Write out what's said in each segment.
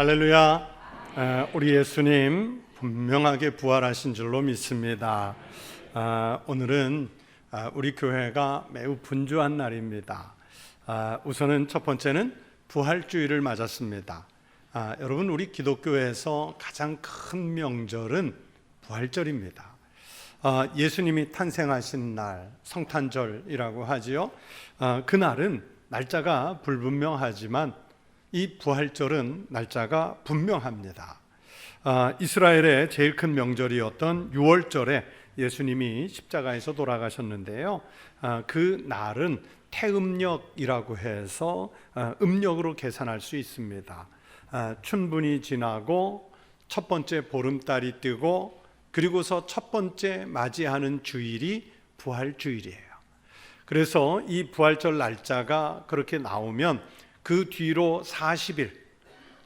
할렐루야. 에, 우리 예수님 분명하게 부활하신 줄로 믿습니다. 아, 오늘은 아, 우리 교회가 매우 분주한 날입니다. 아, 우선은 첫 번째는 부활주의를 맞았습니다. 아, 여러분 우리 기독교에서 가장 큰 명절은 부활절입니다. 아, 예수님이 탄생하신 날 성탄절이라고 하지요. 아, 그날은 날짜가 불분명하지만 이 부활절은 날짜가 분명합니다. 아, 이스라엘의 제일 큰 명절이었던 6월절에 예수님이 십자가에서 돌아가셨는데요. 아, 그 날은 태음력이라고 해서 아, 음력으로 계산할 수 있습니다. 아, 춘분이 지나고 첫 번째 보름달이 뜨고 그리고서 첫 번째 맞이하는 주일이 부활주일이에요. 그래서 이 부활절 날짜가 그렇게 나오면 그 뒤로 40일,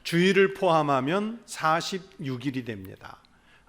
주일을 포함하면 46일이 됩니다.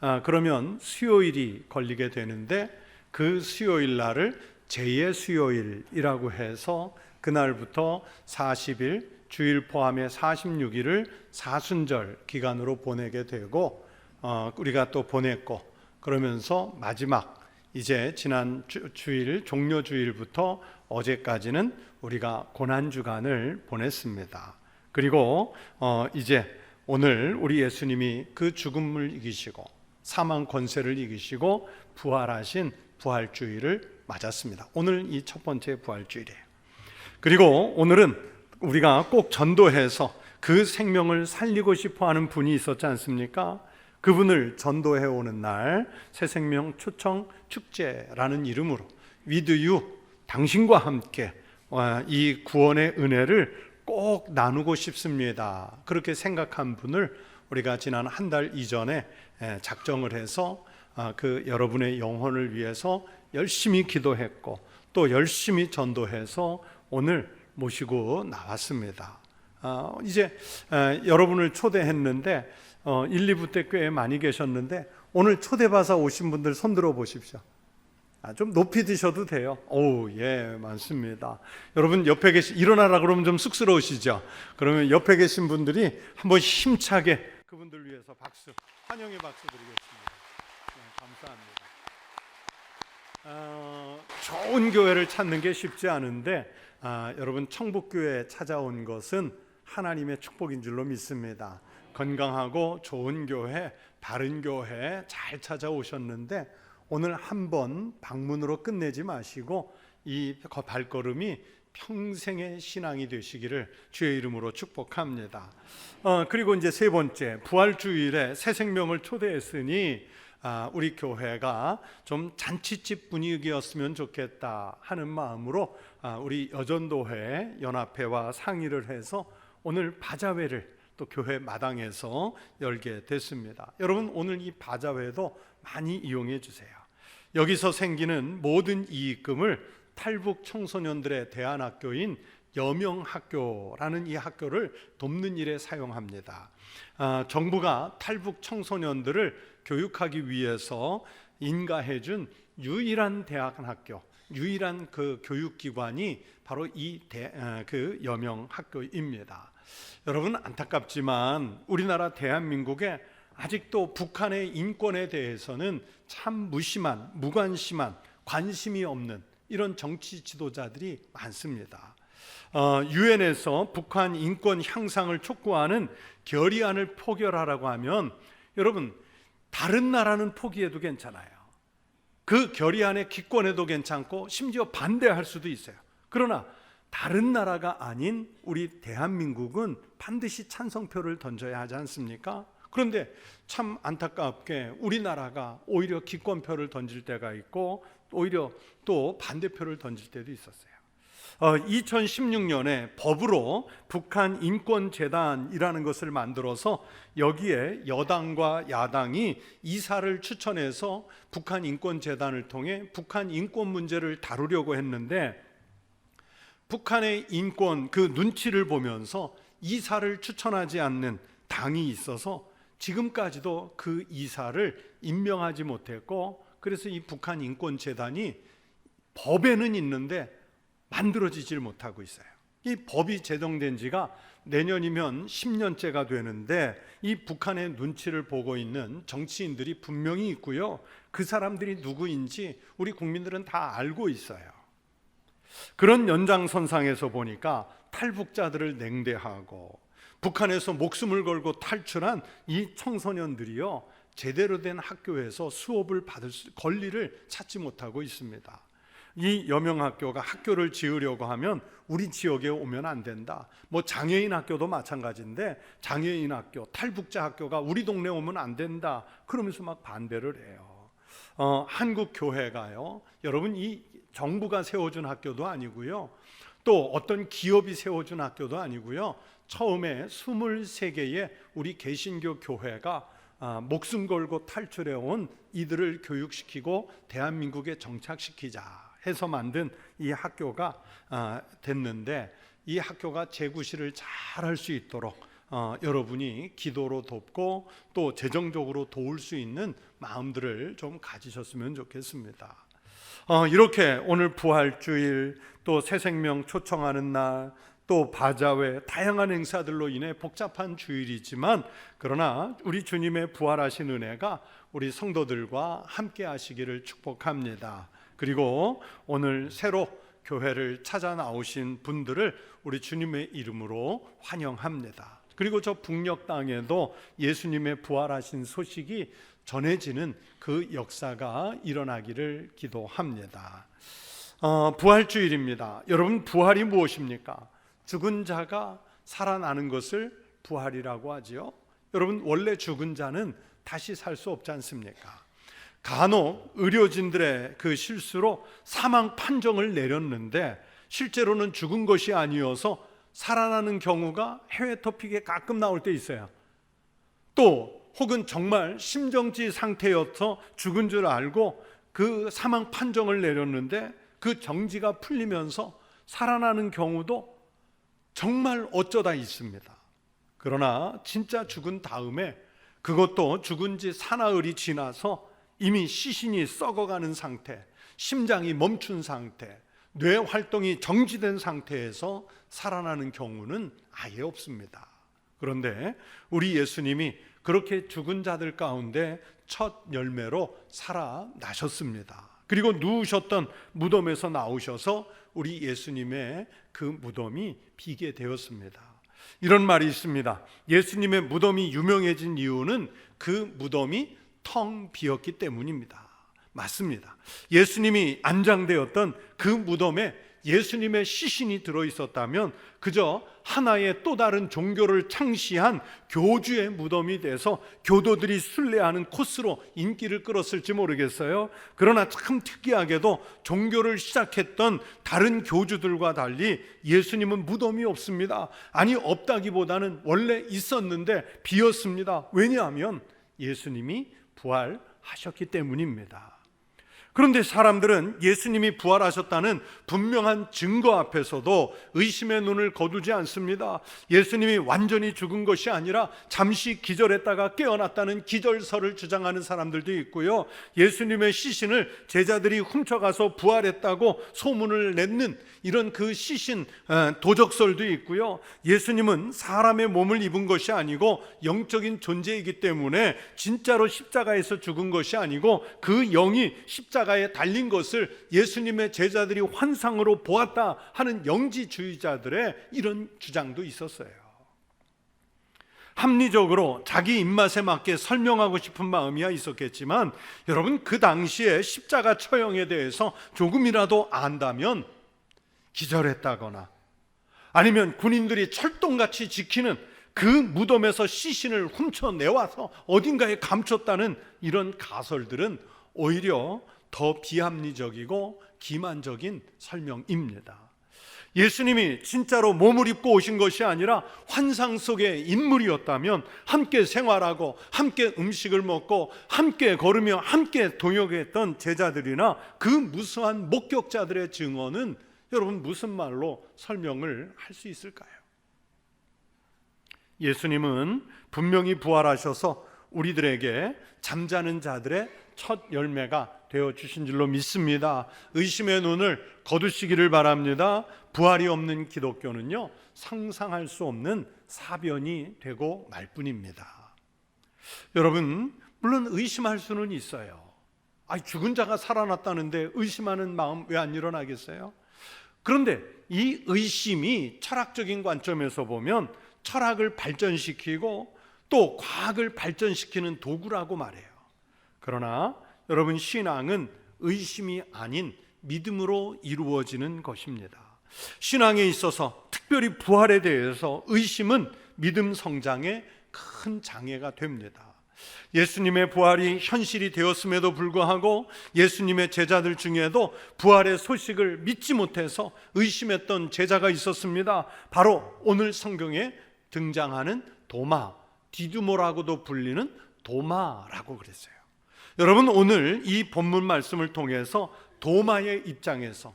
아, 그러면 수요일이 걸리게 되는데 그 수요일 날을 제2의 수요일이라고 해서 그날부터 40일, 주일 포함해 46일을 사순절 기간으로 보내게 되고 어, 우리가 또 보냈고 그러면서 마지막 이제 지난 주, 주일 종료 주일부터 어제까지는 우리가 고난 주간을 보냈습니다. 그리고 어, 이제 오늘 우리 예수님이 그 죽음을 이기시고 사망 권세를 이기시고 부활하신 부활주일을 맞았습니다. 오늘 이 첫 번째 부활주일이에요. 그리고 오늘은 우리가 꼭 전도해서 그 생명을 살리고 싶어 하는 분이 있었지 않습니까? 그분을 전도해 오는 날 새 생명 초청 축제라는 이름으로 you 당신과 함께 어, 이 구원의 은혜를 꼭 나누고 싶습니다. 그렇게 생각한 분을 우리가 지난 한 달 이전에 작정을 해서 아, 그 여러분의 영혼을 위해서 열심히 기도했고 또 열심히 전도해서 오늘 모시고 나왔습니다. 아, 이제 여러분을 초대했는데 1, 어, 2부 때 꽤 많이 계셨는데 오늘 초대받아 오신 분들 손 들어 보십시오. 아, 좀 높이 드셔도 돼요. 오, 예, 많습니다. 여러분 옆에 계시 일어나라 그러면 좀 쑥스러우시죠? 그러면 옆에 계신 분들이 한번 힘차게 그분들 위해서 박수, 환영의 박수 드리겠습니다. 네, 감사합니다. 어, 좋은 교회를 찾는 게 쉽지 않은데 아, 여러분 청북교회에 찾아온 것은 하나님의 축복인 줄로 믿습니다. 건강하고 좋은 교회, 바른 교회 잘 찾아오셨는데 오늘 한 번 방문으로 끝내지 마시고 이 발걸음이 평생의 신앙이 되시기를 주의 이름으로 축복합니다. 어, 그리고 이제 세 번째 부활주일에 새 생명을 초대했으니 아, 우리 교회가 좀 잔치집 분위기였으면 좋겠다 하는 마음으로 아, 우리 여전도회 연합회와 상의를 해서 오늘 바자회를 또 교회 마당에서 열게 됐습니다. 여러분 오늘 이 바자회도 많이 이용해 주세요. 여기서 생기는 모든 이익금을 탈북 청소년들의 대안학교인 여명학교라는 이 학교를 돕는 일에 사용합니다. 아, 정부가 탈북 청소년들을 교육하기 위해서 인가해준 유일한 대학 학교, 유일한 그 교육기관이 바로 이 그 여명학교입니다. 여러분 안타깝지만 우리나라 대한민국에 아직도 북한의 인권에 대해서는 참 무심한, 무관심한, 관심이 없는 이런 정치 지도자들이 많습니다. 어, 유엔에서 북한 인권 향상을 촉구하는 결의안을 포결하라고 하면 여러분 다른 나라는 포기해도 괜찮아요. 그 결의안에 기권해도 괜찮고 심지어 반대할 수도 있어요. 그러나 다른 나라가 아닌 우리 대한민국은 반드시 찬성표를 던져야 하지 않습니까? 그런데 참 안타깝게 우리나라가 오히려 기권표를 던질 때가 있고 오히려 또 반대표를 던질 때도 있었어요. 어, 2016년에 법으로 북한 인권재단이라는 것을 만들어서 여기에 여당과 야당이 이사를 추천해서 북한 인권재단을 통해 북한 인권 문제를 다루려고 했는데 북한의 인권 그 눈치를 보면서 이사를 추천하지 않는 당이 있어서 지금까지도 그 이사를 임명하지 못했고 그래서 이 북한 인권 재단이 법에는 있는데 만들어지질 못하고 있어요. 이 법이 제정된 지가 내년이면 10년째가 되는데 이 북한의 눈치를 보고 있는 정치인들이 분명히 있고요. 그 사람들이 누구인지 우리 국민들은 다 알고 있어요. 그런 연장선상에서 보니까 탈북자들을 냉대하고 북한에서 목숨을 걸고 탈출한 이 청소년들이요. 제대로 된 학교에서 수업을 받을 수, 권리를 찾지 못하고 있습니다. 이 여명학교가 학교를 지으려고 하면 우리 지역에 오면 안 된다. 뭐 장애인 학교도 마찬가지인데 장애인 학교, 탈북자 학교가 우리 동네 오면 안 된다. 그러면서 막 반대를 해요. 어, 한국 교회가요. 여러분 이 정부가 세워준 학교도 아니고요. 또 어떤 기업이 세워준 학교도 아니고요. 처음에 23개의 우리 개신교 교회가 아, 목숨 걸고 탈출해 온 이들을 교육시키고 대한민국에 정착시키자 해서 만든 이 학교가 아, 됐는데 이 학교가 재구시를 잘 할 수 있도록 어, 여러분이 기도로 돕고 또 재정적으로 도울 수 있는 마음들을 좀 가지셨으면 좋겠습니다. 어, 이렇게 오늘 부활주일 또 새 생명 초청하는 날 또 바자회 다양한 행사들로 인해 복잡한 주일이지만 그러나 우리 주님의 부활하신 은혜가 우리 성도들과 함께 하시기를 축복합니다. 그리고 오늘 새로 교회를 찾아 나오신 분들을 우리 주님의 이름으로 환영합니다. 그리고 저 북녘 땅에도 예수님의 부활하신 소식이 전해지는 그 역사가 일어나기를 기도합니다. 어, 부활주일입니다. 여러분 부활이 무엇입니까? 죽은 자가 살아나는 것을 부활이라고 하지요. 여러분 원래 죽은 자는 다시 살 수 없지 않습니까? 간혹 의료진들의 그 실수로 사망 판정을 내렸는데 실제로는 죽은 것이 아니어서 살아나는 경우가 해외 토픽에 가끔 나올 때 있어요. 또 혹은 정말 심정지 상태여서 죽은 줄 알고 그 사망 판정을 내렸는데 그 정지가 풀리면서 살아나는 경우도 정말 어쩌다 있습니다. 그러나 진짜 죽은 다음에 그것도 죽은 지 사나흘이 지나서 이미 시신이 썩어가는 상태, 심장이 멈춘 상태, 뇌 활동이 정지된 상태에서 살아나는 경우는 아예 없습니다. 그런데 우리 예수님이 그렇게 죽은 자들 가운데 첫 열매로 살아나셨습니다. 그리고 누우셨던 무덤에서 나오셔서 우리 예수님의 그 무덤이 비게 되었습니다. 이런 말이 있습니다. 예수님의 무덤이 유명해진 이유는 그 무덤이 텅 비었기 때문입니다. 맞습니다. 예수님이 안장되었던 그 무덤에 예수님의 시신이 들어 있었다면 그저 하나의 또 다른 종교를 창시한 교주의 무덤이 돼서 교도들이 순례하는 코스로 인기를 끌었을지 모르겠어요. 그러나 참 특이하게도 종교를 시작했던 다른 교주들과 달리 예수님은 무덤이 없습니다. 아니 없다기보다는 원래 있었는데 비었습니다. 왜냐하면 예수님이 부활하셨기 때문입니다. 그런데 사람들은 예수님이 부활하셨다는 분명한 증거 앞에서도 의심의 눈을 거두지 않습니다. 예수님이 완전히 죽은 것이 아니라 잠시 기절했다가 깨어났다는 기절설을 주장하는 사람들도 있고요. 예수님의 시신을 제자들이 훔쳐가서 부활했다고 소문을 냈는 이런 그 시신 어, 도적설도 있고요. 예수님은 사람의 몸을 입은 것이 아니고 영적인 존재이기 때문에 진짜로 십자가에서 죽은 것이 아니고 그 영이 십자가 십자가에 달린 것을 예수님의 제자들이 환상으로 보았다 하는 영지주의자들의 이런 주장도 있었어요. 합리적으로 자기 입맛에 맞게 설명하고 싶은 마음이야 있었겠지만 여러분 그 당시에 십자가 처형에 대해서 조금이라도 안다면 기절했다거나 아니면 군인들이 철동같이 지키는 그 무덤에서 시신을 훔쳐내와서 어딘가에 감췄다는 이런 가설들은 오히려 더 비합리적이고 기만적인 설명입니다. 예수님이 진짜로 몸을 입고 오신 것이 아니라 환상 속의 인물이었다면 함께 생활하고 함께 음식을 먹고 함께 걸으며 함께 동역했던 제자들이나 그 무수한 목격자들의 증언은 여러분 무슨 말로 설명을 할 수 있을까요? 예수님은 분명히 부활하셔서 우리들에게 잠자는 자들의 첫 열매가 되어 주신 줄로 믿습니다. 의심의 눈을 거두시기를 바랍니다. 부활이 없는 기독교는요 상상할 수 없는 사변이 되고 말 뿐입니다. 여러분 물론 의심할 수는 있어요. 아 죽은 자가 살아났다는데 의심하는 마음 왜 안 일어나겠어요? 그런데 이 의심이 철학적인 관점에서 보면 철학을 발전시키고 또 과학을 발전시키는 도구라고 말해요. 그러나 여러분 신앙은 의심이 아닌 믿음으로 이루어지는 것입니다. 신앙에 있어서 특별히 부활에 대해서 의심은 믿음 성장에 큰 장애가 됩니다. 예수님의 부활이 현실이 되었음에도 불구하고 예수님의 제자들 중에도 부활의 소식을 믿지 못해서 의심했던 제자가 있었습니다. 바로 오늘 성경에 등장하는 도마, 디두모라고도 불리는 도마라고 그랬어요. 여러분 오늘 이 본문 말씀을 통해서 도마의 입장에서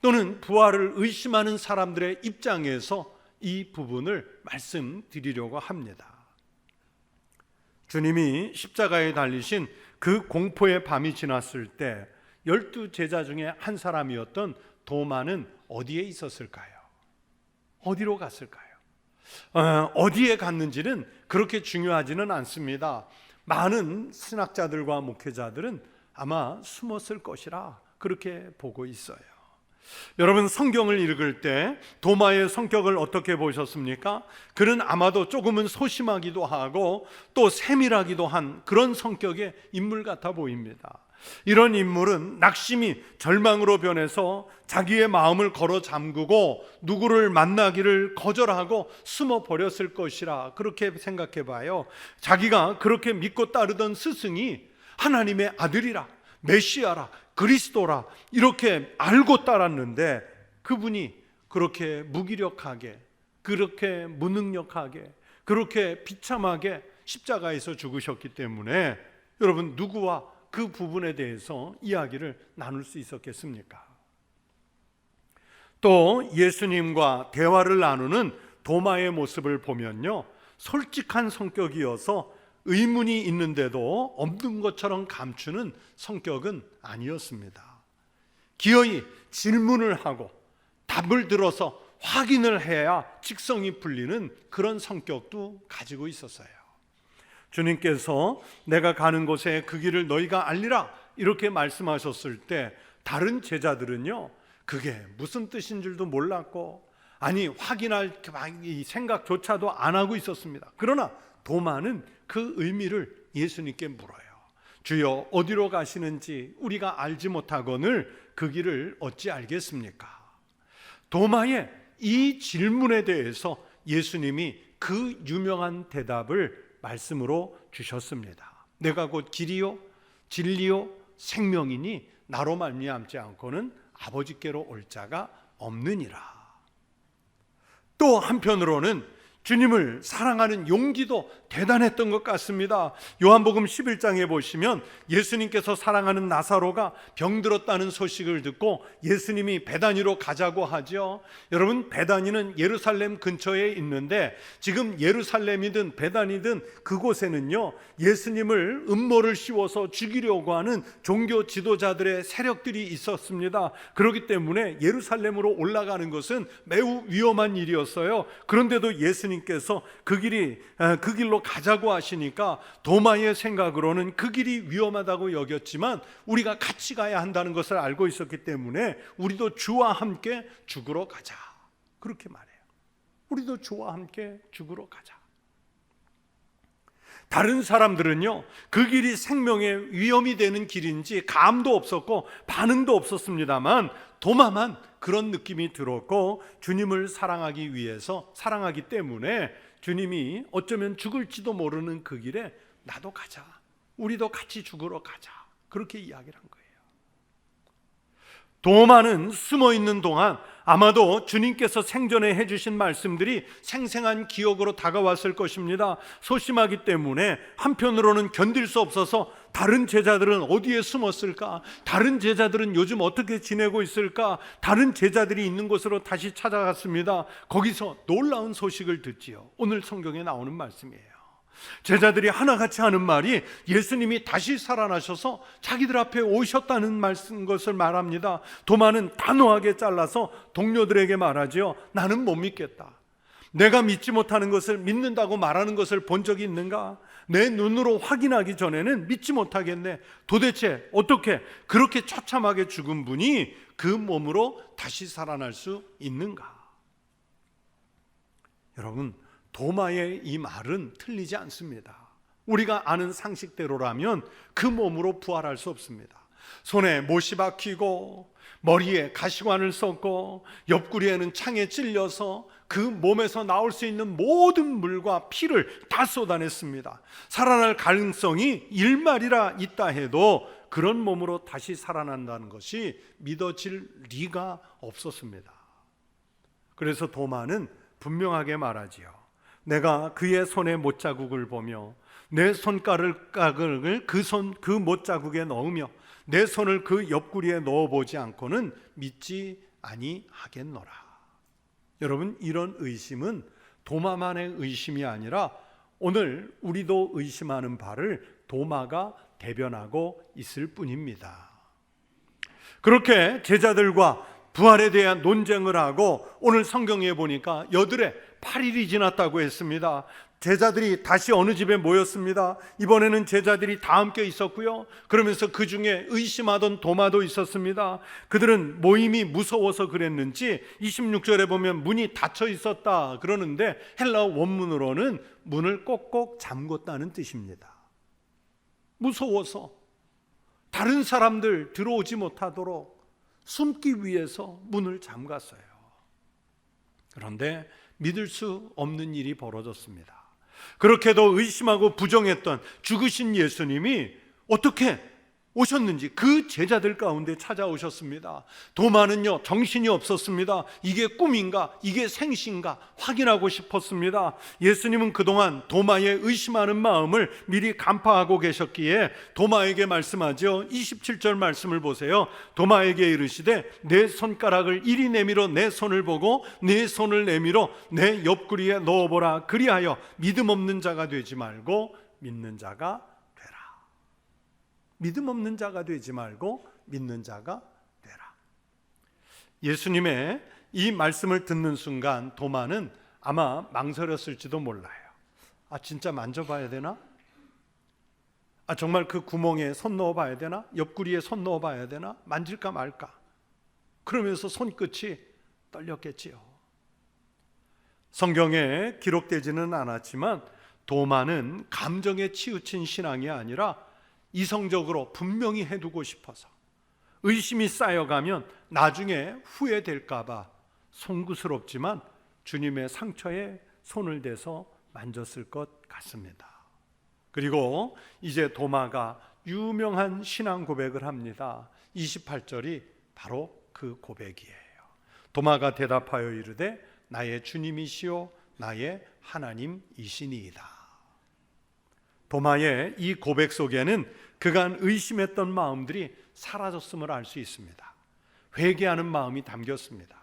또는 부활을 의심하는 사람들의 입장에서 이 부분을 말씀드리려고 합니다. 주님이 십자가에 달리신 그 공포의 밤이 지났을 때 열두 제자 중에 한 사람이었던 도마는 어디에 있었을까요? 어디로 갔을까요? 어, 어디에 갔는지는 그렇게 중요하지는 않습니다. 많은 신학자들과 목회자들은 아마 숨었을 것이라 그렇게 보고 있어요. 여러분 성경을 읽을 때 도마의 성격을 어떻게 보셨습니까? 그는 아마도 조금은 소심하기도 하고 또 세밀하기도 한 그런 성격의 인물 같아 보입니다. 이런 인물은 낙심이 절망으로 변해서 자기의 마음을 걸어 잠그고 누구를 만나기를 거절하고 숨어 버렸을 것이라 그렇게 생각해 봐요. 자기가 그렇게 믿고 따르던 스승이 하나님의 아들이라 메시아라 그리스도라 이렇게 알고 따랐는데 그분이 그렇게 무기력하게 그렇게 무능력하게 그렇게 비참하게 십자가에서 죽으셨기 때문에 여러분 누구와 그 부분에 대해서 이야기를 나눌 수 있었겠습니까? 또 예수님과 대화를 나누는 도마의 모습을 보면요. 솔직한 성격이어서 의문이 있는데도 없는 것처럼 감추는 성격은 아니었습니다. 기어이 질문을 하고 답을 들어서 확인을 해야 직성이 풀리는 그런 성격도 가지고 있었어요. 주님께서 내가 가는 곳에 그 길을 너희가 알리라 이렇게 말씀하셨을 때 다른 제자들은요 그게 무슨 뜻인 줄도 몰랐고 아니 확인할 생각조차도 안 하고 있었습니다. 그러나 도마는 그 의미를 예수님께 물어요. 주여 어디로 가시는지 우리가 알지 못하거늘 그 길을 어찌 알겠습니까? 도마의 이 질문에 대해서 예수님이 그 유명한 대답을 말씀으로 주셨습니다. 내가 곧 길이요 진리요 생명이니 나로 말미암지 않고는 아버지께로 올 자가 없느니라. 또 한편으로는 주님을 사랑하는 용기도 대단했던 것 같습니다. 요한복음 11장에 보시면 예수님께서 사랑하는 나사로가 병들었다는 소식을 듣고 예수님이 베다니로 가자고 하죠. 여러분 베다니는 예루살렘 근처에 있는데 지금 예루살렘이든 베다니든 그곳에는요. 예수님을 음모를 씌워서 죽이려고 하는 종교 지도자들의 세력들이 있었습니다. 그렇기 때문에 예루살렘으로 올라가는 것은 매우 위험한 일이었어요. 그런데도 예수님 하나님께서 그 길이 그 길로 가자고 하시니까 도마의 생각으로는 그 길이 위험하다고 여겼지만 우리가 같이 가야 한다는 것을 알고 있었기 때문에 우리도 주와 함께 죽으러 가자. 그렇게 말해요. 우리도 주와 함께 죽으러 가자. 다른 사람들은요, 그 길이 생명의 위험이 되는 길인지 감도 없었고 반응도 없었습니다만 도마만 그런 느낌이 들었고 주님을 사랑하기 위해서 사랑하기 때문에 주님이 어쩌면 죽을지도 모르는 그 길에 나도 가자. 우리도 같이 죽으러 가자. 그렇게 이야기를 한 거예요. 도마는 숨어 있는 동안 아마도 주님께서 생전에 해주신 말씀들이 생생한 기억으로 다가왔을 것입니다. 소심하기 때문에 한편으로는 견딜 수 없어서 다른 제자들은 어디에 숨었을까? 다른 제자들은 요즘 어떻게 지내고 있을까? 다른 제자들이 있는 곳으로 다시 찾아갔습니다. 거기서 놀라운 소식을 듣지요. 오늘 성경에 나오는 말씀이에요. 제자들이 하나같이 하는 말이 예수님이 다시 살아나셔서 자기들 앞에 오셨다는 말씀 것을 말합니다. 도마는 단호하게 잘라서 동료들에게 말하지요. 나는 못 믿겠다. 내가 믿지 못하는 것을 믿는다고 말하는 것을 본 적이 있는가? 내 눈으로 확인하기 전에는 믿지 못하겠네. 도대체 어떻게 그렇게 처참하게 죽은 분이 그 몸으로 다시 살아날 수 있는가? 여러분, 도마의 이 말은 틀리지 않습니다. 우리가 아는 상식대로라면 그 몸으로 부활할 수 없습니다. 손에 못이 박히고 머리에 가시관을 썼고 옆구리에는 창에 찔려서 그 몸에서 나올 수 있는 모든 물과 피를 다 쏟아냈습니다. 살아날 가능성이 일말이라 있다 해도 그런 몸으로 다시 살아난다는 것이 믿어질 리가 없었습니다. 그래서 도마는 분명하게 말하지요. 내가 그의 손의 못자국을 보며 내 손가락을 그 손 그 못자국에 넣으며 내 손을 그 옆구리에 넣어 보지 않고는 믿지 아니하겠노라. 여러분 이런 의심은 도마만의 의심이 아니라 오늘 우리도 의심하는 바를 도마가 대변하고 있을 뿐입니다. 그렇게 제자들과 부활에 대한 논쟁을 하고 오늘 성경에 보니까 여들의 8일이 지났다고 했습니다. 제자들이 다시 어느 집에 모였습니다. 이번에는 제자들이 다 함께 있었고요. 그러면서 그 중에 의심하던 도마도 있었습니다. 그들은 모임이 무서워서 그랬는지 26절에 보면 문이 닫혀 있었다 그러는데 헬라어 원문으로는 문을 꼭꼭 잠궜다는 뜻입니다. 무서워서 다른 사람들 들어오지 못하도록 숨기 위해서 문을 잠갔어요. 그런데 믿을 수 없는 일이 벌어졌습니다. 그렇게도 의심하고 부정했던 죽으신 예수님이 어떻게 오셨는지 그 제자들 가운데 찾아오셨습니다. 도마는요, 정신이 없었습니다. 이게 꿈인가, 이게 생신가 확인하고 싶었습니다. 예수님은 그동안 도마에 의심하는 마음을 미리 간파하고 계셨기에 도마에게 말씀하죠. 27절 말씀을 보세요. 도마에게 이르시되 내 손가락을 이리 내밀어 내 손을 보고 내 손을 내밀어 내 옆구리에 넣어보라. 그리하여 믿음 없는 자가 되지 말고 믿는 자가 믿음 없는 자가 되지 말고 믿는 자가 되라. 예수님의 이 말씀을 듣는 순간 도마는 아마 망설였을지도 몰라요. 아, 진짜 만져봐야 되나? 아, 정말 그 구멍에 손 넣어봐야 되나? 옆구리에 손 넣어봐야 되나? 만질까 말까? 그러면서 손끝이 떨렸겠지요. 성경에 기록되지는 않았지만 도마는 감정에 치우친 신앙이 아니라 이성적으로 분명히 해두고 싶어서 의심이 쌓여가면 나중에 후회될까봐 송구스럽지만 주님의 상처에 손을 대서 만졌을 것 같습니다. 그리고 이제 도마가 유명한 신앙 고백을 합니다. 28절이 바로 그 고백이에요. 도마가 대답하여 이르되 나의 주님이시요 나의 하나님이시니이다. 도마의 이 고백 속에는 그간 의심했던 마음들이 사라졌음을 알 수 있습니다. 회개하는 마음이 담겼습니다.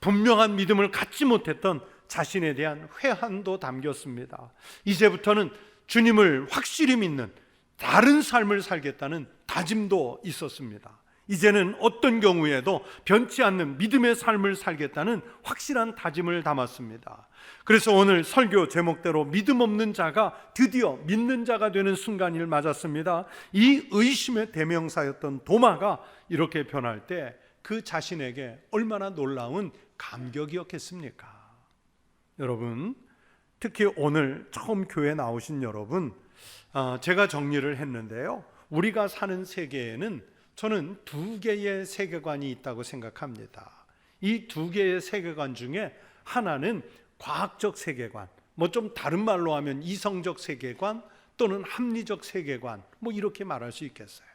분명한 믿음을 갖지 못했던 자신에 대한 회한도 담겼습니다. 이제부터는 주님을 확실히 믿는 다른 삶을 살겠다는 다짐도 있었습니다. 이제는 어떤 경우에도 변치 않는 믿음의 삶을 살겠다는 확실한 다짐을 담았습니다. 그래서 오늘 설교 제목대로 믿음 없는 자가 드디어 믿는 자가 되는 순간을 맞았습니다. 이 의심의 대명사였던 도마가 이렇게 변할 때 그 자신에게 얼마나 놀라운 감격이었겠습니까? 여러분, 특히 오늘 처음 교회 나오신 여러분, 어, 제가 정리를 했는데요. 우리가 사는 세계에는 저는 두 개의 세계관이 있다고 생각합니다. 이 두 개의 세계관 중에 하나는 과학적 세계관, 뭐 좀 다른 말로 하면 이성적 세계관 또는 합리적 세계관, 뭐 이렇게 말할 수 있겠어요.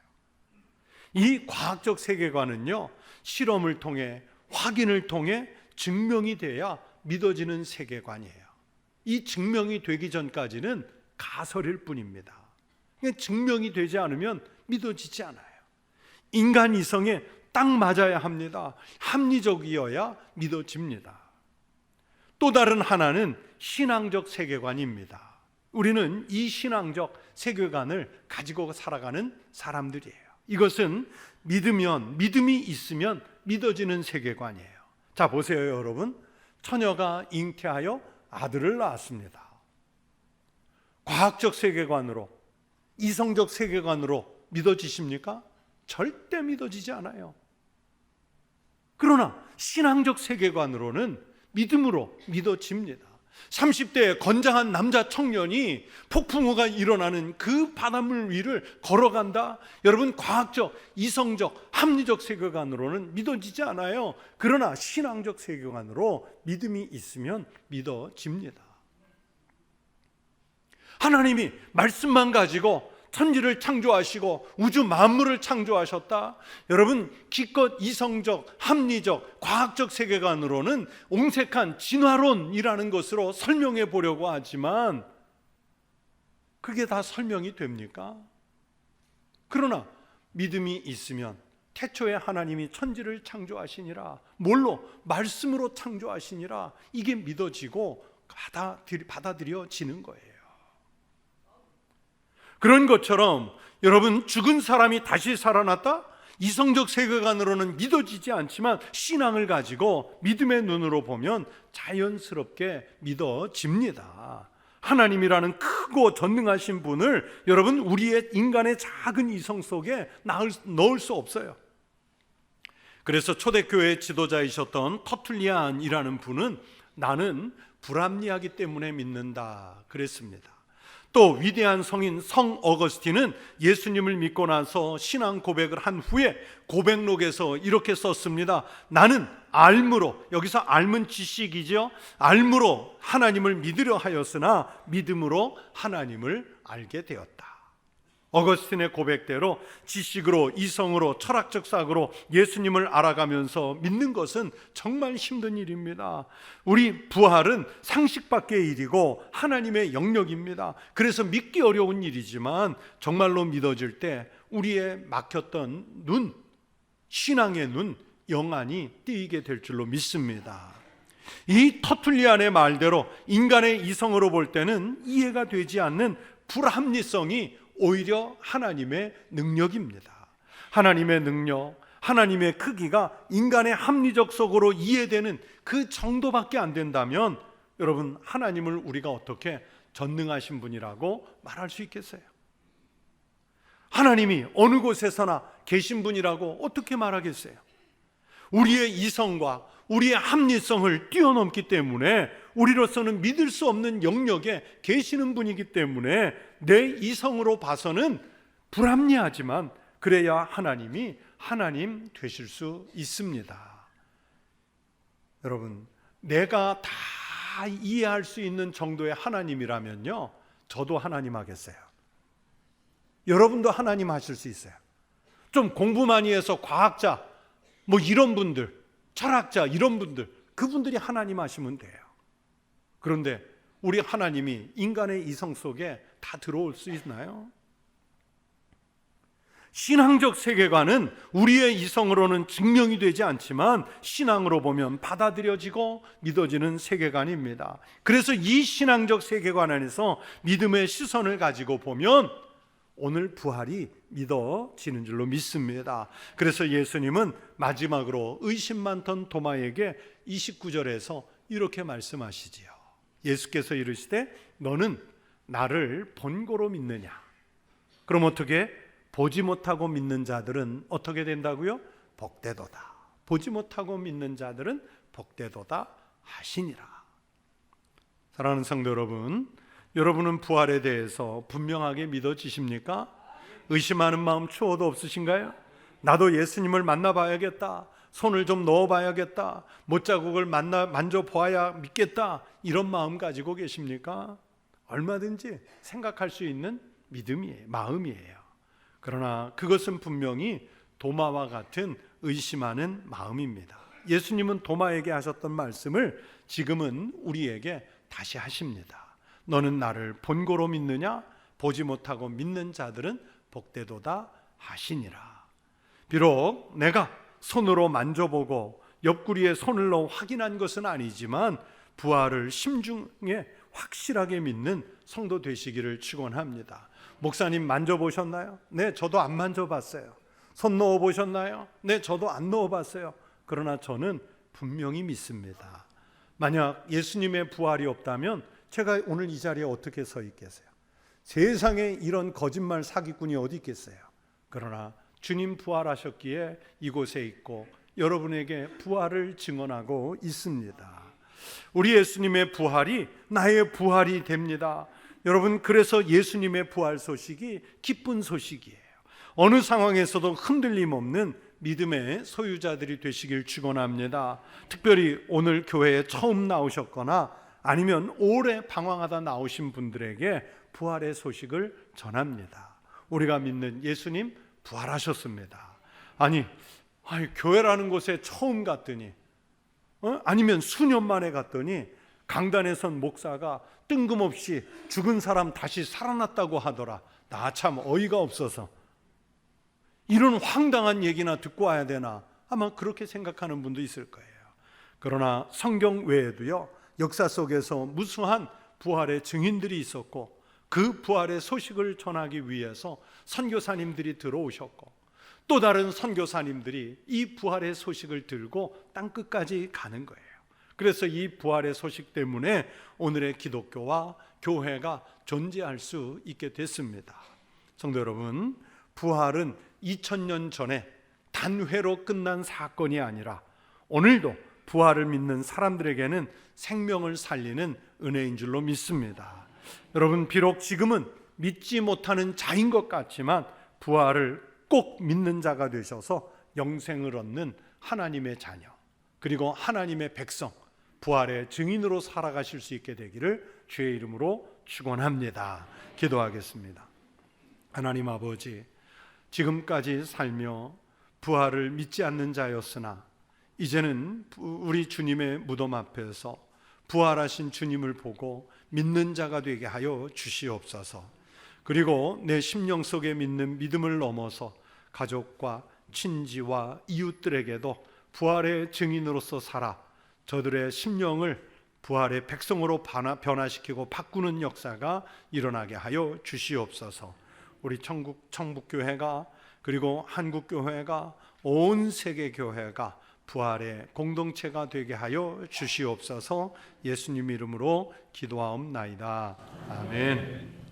이 과학적 세계관은요, 실험을 통해 확인을 통해 증명이 돼야 믿어지는 세계관이에요. 이 증명이 되기 전까지는 가설일 뿐입니다. 증명이 되지 않으면 믿어지지 않아요. 인간 이성에 딱 맞아야 합니다. 합리적이어야 믿어집니다. 또 다른 하나는 신앙적 세계관입니다. 우리는 이 신앙적 세계관을 가지고 살아가는 사람들이에요. 이것은 믿으면 믿음이 있으면 믿어지는 세계관이에요. 자 보세요, 여러분. 처녀가 잉태하여 아들을 낳았습니다. 과학적 세계관으로 이성적 세계관으로 믿어지십니까? 절대 믿어지지 않아요. 그러나 신앙적 세계관으로는 믿음으로 믿어집니다. 30대의 건장한 남자 청년이 폭풍우가 일어나는 그 바닷물 위를 걸어간다. 여러분 과학적, 이성적, 합리적 세계관으로는 믿어지지 않아요. 그러나 신앙적 세계관으로 믿음이 있으면 믿어집니다. 하나님이 말씀만 가지고 천지를 창조하시고 우주 만물을 창조하셨다. 여러분 기껏 이성적, 합리적, 과학적 세계관으로는 옹색한 진화론이라는 것으로 설명해 보려고 하지만 그게 다 설명이 됩니까? 그러나 믿음이 있으면 태초에 하나님이 천지를 창조하시니라 뭘로 말씀으로 창조하시니라 이게 믿어지고 받아들여지는 거예요. 그런 것처럼 여러분 죽은 사람이 다시 살아났다? 이성적 세계관으로는 믿어지지 않지만 신앙을 가지고 믿음의 눈으로 보면 자연스럽게 믿어집니다. 하나님이라는 크고 전능하신 분을 여러분 우리의 인간의 작은 이성 속에 넣을 수 없어요. 그래서 초대교회 지도자이셨던 터툴리안이라는 분은 나는 불합리하기 때문에 믿는다 그랬습니다. 또 위대한 성인 성 어거스틴은 예수님을 믿고 나서 신앙 고백을 한 후에 고백록에서 이렇게 썼습니다. 나는 알므로 여기서 알문 지식이죠. 알므로 하나님을 믿으려 하였으나 믿음으로 하나님을 알게 되었다. 어거스틴의 고백대로 지식으로 이성으로 철학적 사고로 예수님을 알아가면서 믿는 것은 정말 힘든 일입니다. 우리 부활은 상식 밖의 일이고 하나님의 영역입니다. 그래서 믿기 어려운 일이지만 정말로 믿어질 때 우리의 막혔던 눈, 신앙의 눈 영안이 띄게 될 줄로 믿습니다. 이 터툴리안의 말대로 인간의 이성으로 볼 때는 이해가 되지 않는 불합리성이 오히려 하나님의 능력입니다. 하나님의 능력, 하나님의 크기가 인간의 합리적 속으로 이해되는 그 정도밖에 안 된다면 여러분 하나님을 우리가 어떻게 전능하신 분이라고 말할 수 있겠어요? 하나님이 어느 곳에서나 계신 분이라고 어떻게 말하겠어요? 우리의 이성과 우리의 합리성을 뛰어넘기 때문에 우리로서는 믿을 수 없는 영역에 계시는 분이기 때문에 내 이성으로 봐서는 불합리하지만 그래야 하나님이 하나님 되실 수 있습니다. 여러분, 내가 다 이해할 수 있는 정도의 하나님이라면요, 저도 하나님 하겠어요. 여러분도 하나님 하실 수 있어요. 좀 공부 많이 해서 과학자, 뭐 이런 분들, 철학자, 이런 분들, 그분들이 하나님 하시면 돼요. 그런데 우리 하나님이 인간의 이성 속에 다 들어올 수 있나요? 신앙적 세계관은 우리의 이성으로는 증명이 되지 않지만 신앙으로 보면 받아들여지고 믿어지는 세계관입니다. 그래서 이 신앙적 세계관 안에서 믿음의 시선을 가지고 보면 오늘 부활이 믿어지는 줄로 믿습니다. 그래서 예수님은 마지막으로 의심 많던 도마에게 29절에서 이렇게 말씀하시지요. 예수께서 이르시되 너는 나를 본고로 믿느냐? 그럼 어떻게 보지 못하고 믿는 자들은 어떻게 된다고요? 복되도다. 보지 못하고 믿는 자들은 복되도다 하시니라. 사랑하는 성도 여러분, 여러분은 부활에 대해서 분명하게 믿어지십니까? 의심하는 마음 추워도 없으신가요? 나도 예수님을 만나봐야겠다. 손을 좀 넣어봐야겠다. 못자국을 만나 만져보아야 믿겠다. 이런 마음 가지고 계십니까? 얼마든지 생각할 수 있는 믿음이에요. 마음이에요. 그러나 그것은 분명히 도마와 같은 의심하는 마음입니다. 예수님은 도마에게 하셨던 말씀을 지금은 우리에게 다시 하십니다. 너는 나를 본고로 믿느냐? 보지 못하고 믿는 자들은 복되도다 하시니라. 비록 내가 손으로 만져보고 옆구리에 손을 넣어 확인한 것은 아니지만 부활을 심중에 확실하게 믿는 성도 되시기를 축원합니다. 목사님 만져보셨나요? 네, 저도 안 만져봤어요. 손 넣어 보셨나요? 네, 저도 안 넣어 봤어요. 그러나 저는 분명히 믿습니다. 만약 예수님의 부활이 없다면 제가 오늘 이 자리에 어떻게 서 있겠어요? 세상에 이런 거짓말 사기꾼이 어디 있겠어요? 그러나 주님 부활하셨기에 이곳에 있고 여러분에게 부활을 증언하고 있습니다. 우리 예수님의 부활이 나의 부활이 됩니다. 여러분 그래서 예수님의 부활 소식이 기쁜 소식이에요. 어느 상황에서도 흔들림 없는 믿음의 소유자들이 되시길 축원합니다. 특별히 오늘 교회에 처음 나오셨거나 아니면 오래 방황하다 나오신 분들에게 부활의 소식을 전합니다. 우리가 믿는 예수님 부활하셨습니다. 아니, 아니 교회라는 곳에 처음 갔더니 어? 아니면 수년 만에 갔더니 강단에 선 목사가 뜬금없이 죽은 사람 다시 살아났다고 하더라. 나 참 어이가 없어서 이런 황당한 얘기나 듣고 와야 되나 아마 그렇게 생각하는 분도 있을 거예요. 그러나 성경 외에도요 역사 속에서 무수한 부활의 증인들이 있었고 그 부활의 소식을 전하기 위해서 선교사님들이 들어오셨고 또 다른 선교사님들이 이 부활의 소식을 들고 땅 끝까지 가는 거예요. 그래서 이 부활의 소식 때문에 오늘의 기독교와 교회가 존재할 수 있게 됐습니다. 성도 여러분, 부활은 2000년 전에 단회로 끝난 사건이 아니라 오늘도 부활을 믿는 사람들에게는 생명을 살리는 은혜인 줄로 믿습니다. 여러분, 비록 지금은 믿지 못하는 자인 것 같지만 부활을 꼭 믿는 자가 되셔서 영생을 얻는 하나님의 자녀, 그리고 하나님의 백성, 부활의 증인으로 살아가실 수 있게 되기를 주의 이름으로 축원합니다. 기도하겠습니다. 하나님 아버지, 지금까지 살며 부활을 믿지 않는 자였으나 이제는 우리 주님의 무덤 앞에서 부활하신 주님을 보고 믿는 자가 되게 하여 주시옵소서. 그리고 내 심령 속에 믿는 믿음을 넘어서 가족과 친지와 이웃들에게도 부활의 증인으로서 살아 저들의 심령을 부활의 백성으로 변화시키고 바꾸는 역사가 일어나게 하여 주시옵소서. 우리 천국 청북교회가 그리고 한국교회가 온 세계 교회가 부활의 공동체가 되게 하여 주시옵소서. 예수님 이름으로 기도하옵나이다. 아멘.